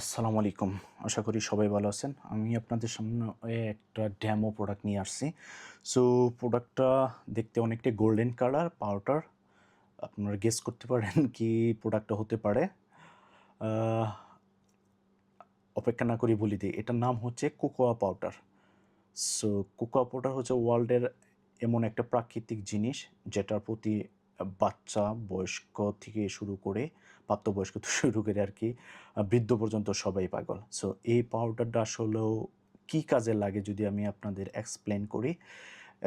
আসসালামু আলাইকুম। আশা করি সবাই ভালো আছেন। আমি আপনাদের সামনে একটা ড্যামো প্রোডাক্ট নিয়ে আসছি। সো প্রোডাক্টটা দেখতে অনেকটা গোল্ডেন কালার পাউডার আপনারা গেস করতে পারেন কি প্রোডাক্টটা হতে পারে। অপেক্ষা না করি বলি দিই। এটার নাম হচ্ছে cocoa powder so cocoa powder হচ্ছে ওয়ার্ল্ডের এমন একটা প্রাকৃতিক জিনিস যেটার প্রতি বাচ্চা বয়স্ক থেকে শুরু করে প্রাপ্তবয়স্ক থেকে শুরু করে আর কি বৃদ্ধ পর্যন্ত সবাই পাগল। সো এই পাউডারটা আসলেও কী কাজে লাগে যদি আমি আপনাদের এক্সপ্লেন করি?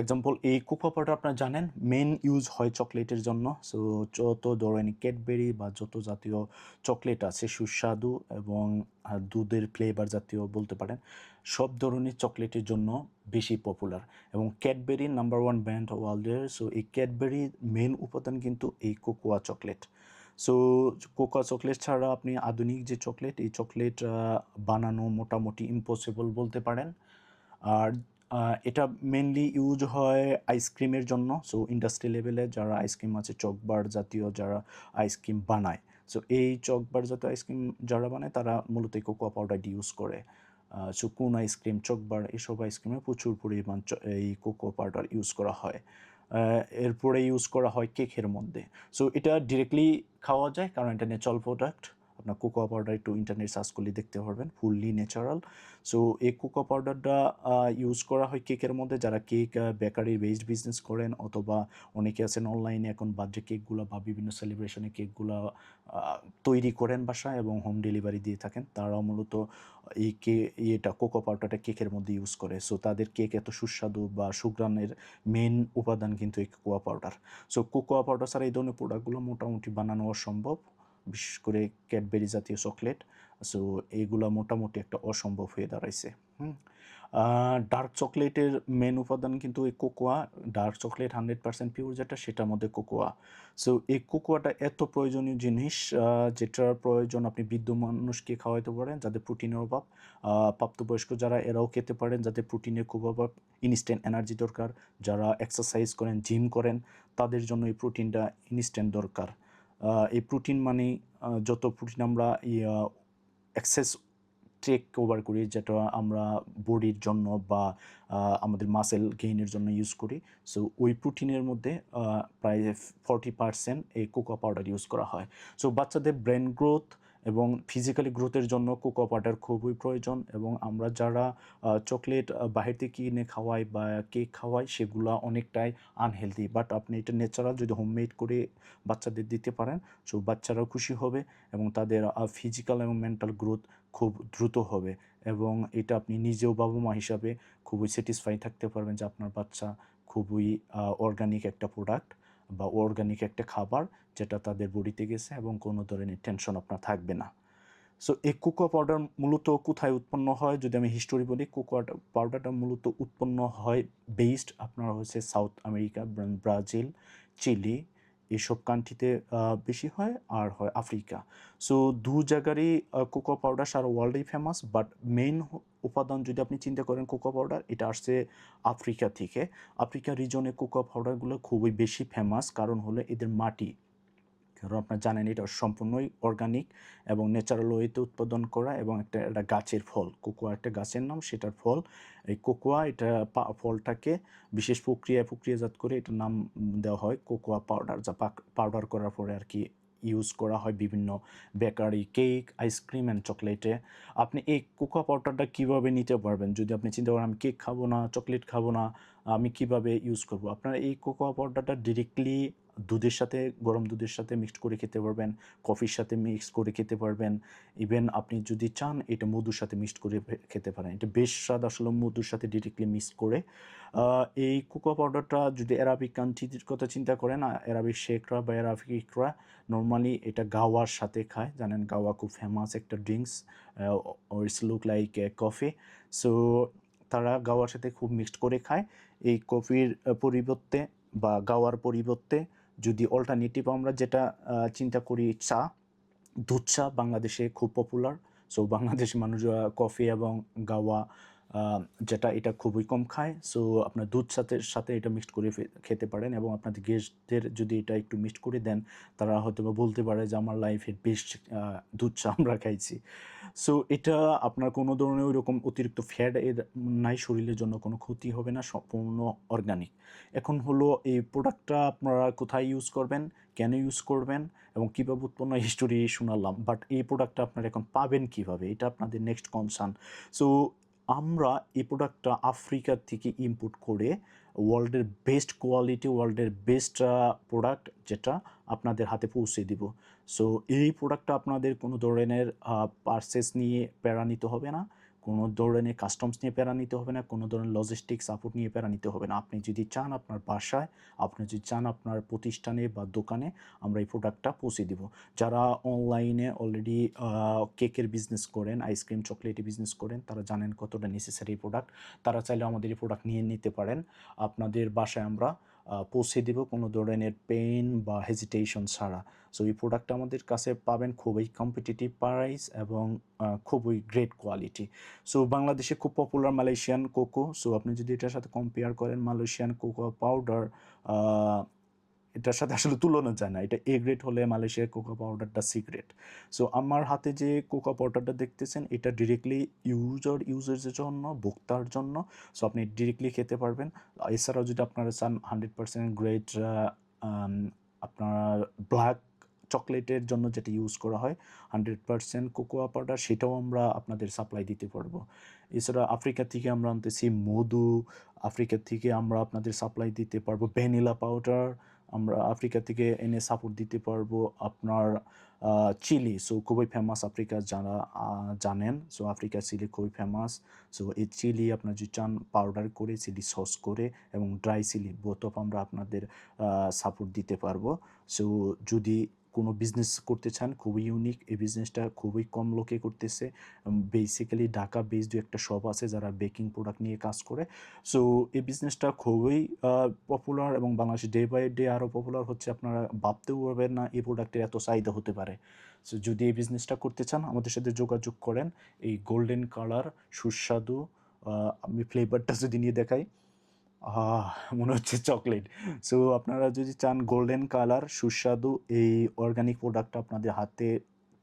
এক্সাম্পল এই কোকো পাউডার আপনারা জানেন মেন ইউজ হয় চকলেটের জন্য। সো যত ধরনের ক্যাডবেরি বা যত জাতীয় চকলেট আছে, সুস্বাদু এবং দুধের ফ্লেভার জাতীয় বলতে পারেন, সব ধরনের চকলেটের জন্য বেশি পপুলার এবং ক্যাডবেরি নাম্বার ওয়ান ব্র্যান্ড ওয়ার্ল্ডের সো এই ক্যাডবেরির মেন উপাদান কিন্তু এই cocoa chocolate so cocoa chocolate ছাড়া আপনি আধুনিক যে চকলেট এই চকলেট বানানো মোটামুটি ইম্পসিবল বলতে পারেন। আর এটা মেনলি ইউজ হয় আইসক্রিমের জন্য। সো ইন্ডাস্ট্রি লেভেলে যারা আইসক্রিম আছে, চকবার জাতীয় যারা আইসক্রিম বানায় সো এই চকবার জাতীয় আইসক্রিম যারা বানায়, তারা মূলত কোকোয়া পাউডারটি ইউজ করে। সো কোন আইসক্রিম চকবার, এসব আইসক্রিমে প্রচুর পরিমাণ এই কোকো পাউডার ইউজ করা হয়। এরপরে ইউজ করা হয় কেকের মধ্যে। সো এটা ডিরেক্টলি খাওয়া যায়, কারণ এটা ন্যাচারাল প্রোডাক্ট আপনার কোকো পাউডার একটু ইন্টারনেট সার্চ করলে দেখতে পারবেন ফুললি ন্যাচারাল সো এই কোকো পাউডারটা ইউজ করা হয় কেকের মধ্যে। যারা কেক বেকারি বেসড বিজনেস করেন অথবা অনেকে আছেন অনলাইনে এখন বার্থডে কেকগুলো বা বিভিন্ন সেলিব্রেশনে কেকগুলো তৈরি করেন বাসায় এবং হোম ডেলিভারি দিয়ে থাকেন, তারাও মূলত এই কে এটা কোকো পাউডারটা কেকের মধ্যে ইউজ করে। সো তাদের কেক এত সুস্বাদু বা সুগ্রানের মেন উপাদান কিন্তু এই cocoa powder. So cocoa powder ছাড়া এই ধরনের প্রোডাক্টগুলো মোটামুটি বানানো অসম্ভব। বিশেষ করে ক্যাডবেরি জাতীয় চকলেট। সো এইগুলো মোটামুটি একটা অসম্ভব হয়ে দাঁড়াইছে। হুম। ডার্ক চকলেটের মেন উপাদান কিন্তু এই cocoa. Dark chocolate hundred percent pure যেটা, সেটার মধ্যে কোকোয়া। সো এই কোকোয়াটা এত প্রয়োজনীয় জিনিস যেটার প্রয়োজন আপনি বৃদ্ধ মানুষকে খাওয়াইতে পারেন যাদের প্রোটিনের অভাব। প্রাপ্তবয়স্ক যারা, এরাও খেতে পারেন যাদের প্রোটিনের খুব অভাব। ইনস্ট্যান্ট এনার্জি দরকার। যারা এক্সারসাইজ করেন জিম করেন, তাদের জন্য এই প্রোটিনটা ইনস্ট্যান্ট দরকার। এই প্রোটিন মানে যত প্রোটিন আমরা এক্সেস ট্রেক ওভার করি, যেটা আমরা বডির জন্য বা আমাদের মাসেল গেইনের জন্য ইউজ করি সো ওই প্রোটিনের মধ্যে প্রায় ফর্টি পারসেন্ট এই কোকো পাউডার ইউজ করা হয়। সো বাচ্চাদের ব্রেন গ্রোথ এবং ফিজিক্যালি গ্রোথের জন্য কোকো পাউডার খুবই প্রয়োজন এবং আমরা যারা চকলেট বাহির থেকে কিনে খাওয়াই বা কেক খাওয়াই সেগুলো অনেকটাই আনহেলদি বাট আপনি এটা ন্যাচারাল যদি হোমমেড করে বাচ্চাদের দিতে পারেন সো বাচ্চারাও খুশি হবে এবং তাদের ফিজিক্যাল এবং মেন্টাল গ্রোথ খুব দ্রুত হবে এবং এটা আপনি নিজেও বাবা মা হিসাবে খুবই স্যাটিসফাই থাকতে পারবেন যে আপনার বাচ্চা খুবই অর্গানিক একটা প্রোডাক্ট বা অর্গানিক একটা খাবার যেটা তাদের বডিতে গেছে এবং কোনো ধরনের টেনশন আপনার থাকবে না। সো এই কোকো পাউডার মূলত কোথায় উৎপন্ন হয়? যদি আমি হিস্টোরি বলি কোকো পাউডারটা মূলত উৎপন্ন হয় বেসড আপনার হচ্ছে সাউথ আমেরিকা ব্রাজিল চিলি এসব কান্ট্রিতে বেশি হয় আর হয় আফ্রিকা। সো দু জায়গারই কোকো পাউডার সারা ওয়ার্ল্ডেই ফেমাস বাট মেইন উপাদান যদি আপনি চিন্তা করেন কোকো পাউডার এটা আসছে আফ্রিকা থেকে। আফ্রিকা রিজনে কোকো পাউডারগুলো খুবই বেশি ফেমাস কারণ হলো এদের মাটি। কারণ আপনারা জানেন এটা সম্পূর্ণই অর্গানিক এবং ন্যাচারাল ওয়েতে উৎপাদন করা এবং একটা একটা গাছের ফল, কোকোয়া একটা গাছের নাম, সেটার ফল। এই কোকোয়া, এটা ফলটাকে বিশেষ প্রক্রিয়ায় প্রক্রিয়াজাত করে এটার নাম দেওয়া হয় কোকোয়া পাউডার যা পাউডার করার পরে আর কি ইউজ করা হয় বিভিন্ন বেকারি কেক আইসক্রিম অ্যান্ড চকলেটে আপনি এই কোকোয়া পাউডারটা কীভাবে নিতে পারবেন? যদি আপনি চিন্তা করেন, আমি কেক খাব না চকলেট খাব না আমি কীভাবে ইউজ করব? আপনারা এই কোকোয়া পাউডারটা ডিরেক্টলি দুধের সাথে, গরম দুধের সাথে মিক্সড করে খেতে পারবেন কফির সাথে মিক্স করে খেতে পারবেন। ইভেন আপনি যদি চান, এটা মধুর সাথে মিক্সড করে খেতে পারেন। এটা বেশ স্বাদ আসলে মধুর সাথে ডিরেক্টলি মিক্স করে। এই কোকো পাউডারটা যদি অ্যারাবিক কান্ট্রির কথা চিন্তা করেন অ্যারাবিক শেখরা বা অ্যারাবিকরা নর্মালি এটা গাওয়ার সাথে খায়। জানেন, গাওয়া খুব ফেমাস একটা drinks it's look like coffee so তারা গাওয়ার সাথে খুব মিক্সড করে খায়। এই কফির পরিবর্তে বা গাওয়ার পরিবর্তে যদি অল্টারনেটিভ আমরা যেটা চিন্তা করি, চা, দুধ চা বাংলাদেশে খুব পপুলার সো বাংলাদেশ মানুষ কফি এবং গাওয়া যেটা এটা খুবই কম খায়। সো আপনার দুধ সাথে সাথে এটা মিক্সড করে খেতে পারেন এবং আপনাদের গেস্টদের যদি এটা একটু মিক্সড করে দেন, তারা হয়তো বা বলতে পারে যে, আমার লাইফের বেস্ট দুধ চা আমরা খাইছি। সো এটা আপনার কোনো ধরনের ওইরকম অতিরিক্ত ফ্যাট এর নাই, শরীরের জন্য কোনো ক্ষতি হবে না, সম্পূর্ণ অর্গানিক এখন হলো এই প্রোডাক্টটা আপনারা কোথায় ইউজ করবেন, কেন ইউজ করবেন এবং কীভাবে উৎপন্ন হিস্টোরি শোনালাম। বাট এই প্রোডাক্টটা আপনারা এখন পাবেন কীভাবে, এটা আপনাদের নেক্সট কনসার্ন সো আমরা এই প্রোডাক্টটা আফ্রিকার থেকে ইম্পোর্ট করে ওয়ার্ল্ডের বেস্ট কোয়ালিটি ওয়ার্ল্ডের বেস্ট প্রোডাক্ট যেটা আপনাদের হাতে পৌঁছে দিব। সো এই প্রোডাক্টটা আপনাদের কোনো ধরনের পার্সেস নিয়ে প্যারা নিতে হবে না। কোনো ধরনের কাস্টমস নিয়ে প্যারা নিতে হবে না, কোনো ধরনের লজিস্টিক সাপোর্ট নিয়ে প্যারা নিতে হবে না। আপনি যদি চান আপনার বাসায়, আপনি যদি চান আপনার প্রতিষ্ঠানে বা দোকানে আমরা এই প্রোডাক্টটা পৌঁছে দিব। যারা অনলাইনে অলরেডি কেকের বিজনেস করেন আইসক্রিম চকলেটের বিজনেস করেন, তারা জানেন কতটা নেসেসারি প্রোডাক্ট তারা চাইলে আমাদের এই প্রোডাক্ট নিয়ে নিতে পারেন। আপনাদের বাসায় আমরা পৌঁছে দিব কোনো ধরনের পেন বা হেজিটেশন ছাড়া। সো এই প্রোডাক্টটা আমাদের কাছে পাবেন খুবই কম্পিটিটিভ প্রাইস এবং খুবই গ্রেট কোয়ালিটি সো বাংলাদেশে খুব পপুলার মালয়েশিয়ান কোকো সো আপনি যদি এটার সাথে কম্পেয়ার করেন মালয়েশিয়ান কোকো পাউডার এটার সাথে আসলে তুলনা যায় না। এটা এ গ্রেড হলে মালয়েশিয়ার কোকা পাউডারটা সিক্রেট সো আমার হাতে যে কোকা পাউডারটা দেখতেছেন, এটা ডিরেক্টলি ইউজার ইউজার্সের জন্য, ভোক্তার জন্য। সো আপনি ডিরেক্টলি খেতে পারবেন। এছাড়াও যদি আপনারা চান হান্ড্রেড পার্সেন্ট গ্রেট আপনার ব্ল্যাক চকলেটের জন্য যেটা ইউজ করা হয় হান্ড্রেড পার্সেন্ট কোকোয়া পাউডার, সেটাও আমরা আপনাদের সাপ্লাই দিতে পারব। এছাড়া আফ্রিকা থেকে আমরা আনতেছি মধু, আফ্রিকা থেকে আমরা আপনাদের সাপ্লাই দিতে পারব। ভ্যানিলা পাউডার আমরা আফ্রিকা থেকে এনে সাপোর্ট দিতে পারব আপনার চিলি। সো খুবই ফেমাস আফ্রিকা যারা জানেন। সো আফ্রিকা, চিলি খুবই ফেমাস সো এই চিলি আপনার যদি চান পাউডার করে, চিলি সস করে এবং ড্রাই চিলি বোথ আমরা আপনাদের সাপোর্ট দিতে পারব। সো যদি কোনো বিজনেস করতে চান, খুবই ইউনিক এই বিজনেসটা খুবই কম লোকে করতেছে। বেসিক্যালি ঢাকা বেসড একটা শপ আছে যারা বেকিং প্রোডাক্ট নিয়ে কাজ করে। সো এই বিজনেসটা খুবই পপুলার এবং বাংলাদেশে ডে বাই ডে আরও পপুলার হচ্ছে। আপনারা ভাবতেও পারবেন না এই প্রোডাক্টের এত চাহিদা হতে পারে। সো যদি এই বিজনেসটা করতে চান, আমাদের সাথে যোগাযোগ করেন। এই গোল্ডেন কালার সুস্বাদু আমি ফ্লেভারটা যদি নিয়ে দেখাই। মনে হচ্ছে চকলেট সো আপনারা যদি চান গোল্ডেন কালার সুস্বাদু এই অর্গানিক প্রোডাক্টটা আপনাদের হাতে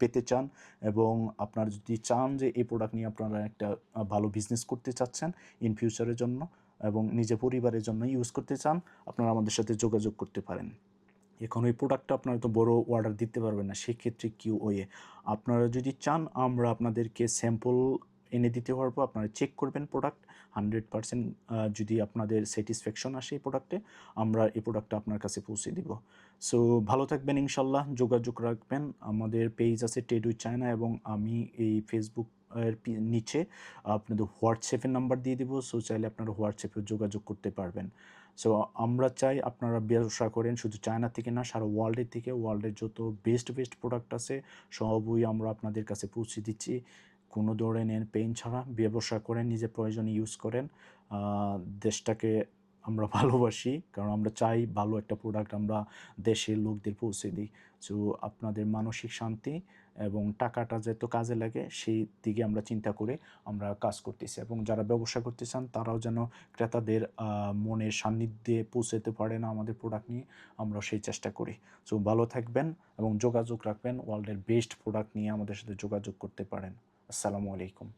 পেতে চান এবং আপনারা যদি চান যে এই প্রোডাক্ট নিয়ে আপনারা একটা ভালো বিজনেস করতে চাচ্ছেন ইন ফিউচারের জন্য এবং নিজের পরিবারের জন্য ইউজ করতে চান, আপনারা আমাদের সাথে যোগাযোগ করতে পারেন। এখন ওই প্রোডাক্টটা আপনারা তো বড় অর্ডার দিতে পারবেন না, সেক্ষেত্রে কি ওয়ে? আপনারা যদি চান, আমরা আপনাদেরকে স্যাম্পল এনে দিতে পারব, আপনারা চেক করবেন প্রোডাক্ট হান্ড্রেড পার্সেন্ট যদি আপনাদের স্যাটিসফ্যাকশন আসে এই প্রোডাক্টে, আমরা এই প্রোডাক্টটা আপনার কাছে পৌঁছে দিব। সো ভালো থাকবেন ইনশাল্লাহ, যোগাযোগ রাখবেন। আমাদের পেজ আছে টেডু চায়না এবং আমি এই ফেসবুক এর নিচে আপনাদের হোয়াটসঅ্যাপের নাম্বার দিয়ে দিব সো চাইলে আপনারা হোয়াটসঅ্যাপে যোগাযোগ করতে পারবেন। সো আমরা চাই আপনারা ব্যবসা করেন, শুধু চায়না থেকে না, সারা ওয়ার্ল্ডের থেকে। ওয়ার্ল্ডের যত বেস্ট বেস্ট প্রোডাক্ট আছে, সবই আমরা আপনাদের কাছে পৌঁছে দিচ্ছি। কোনো ধরনের পেইন ছাড়া ব্যবসা করেন নিজের প্রয়োজনে ইউজ করেন। দেশটাকে আমরা ভালোবাসি, কারণ আমরা চাই ভালো একটা প্রোডাক্ট আমরা দেশের লোকদের পৌঁছে দিই। সো আপনাদের মানসিক শান্তি এবং টাকাটা যেহেতু কাজে লাগে, সেই দিকে আমরা চিন্তা করে আমরা কাজ করতেছি। এবং যারা ব্যবসা করতে চান, তারাও যেন ক্রেতাদের মনের সান্নিধ্যে পৌঁছাতে পারে না আমাদের প্রোডাক্ট নিয়ে, আমরা সেই চেষ্টা করি। সো ভালো থাকবেন এবং যোগাযোগ রাখবেন ওয়ার্ল্ডের বেস্ট প্রোডাক্ট নিয়ে আমাদের সাথে যোগাযোগ করতে পারেন। আসসালামু আলাইকুম।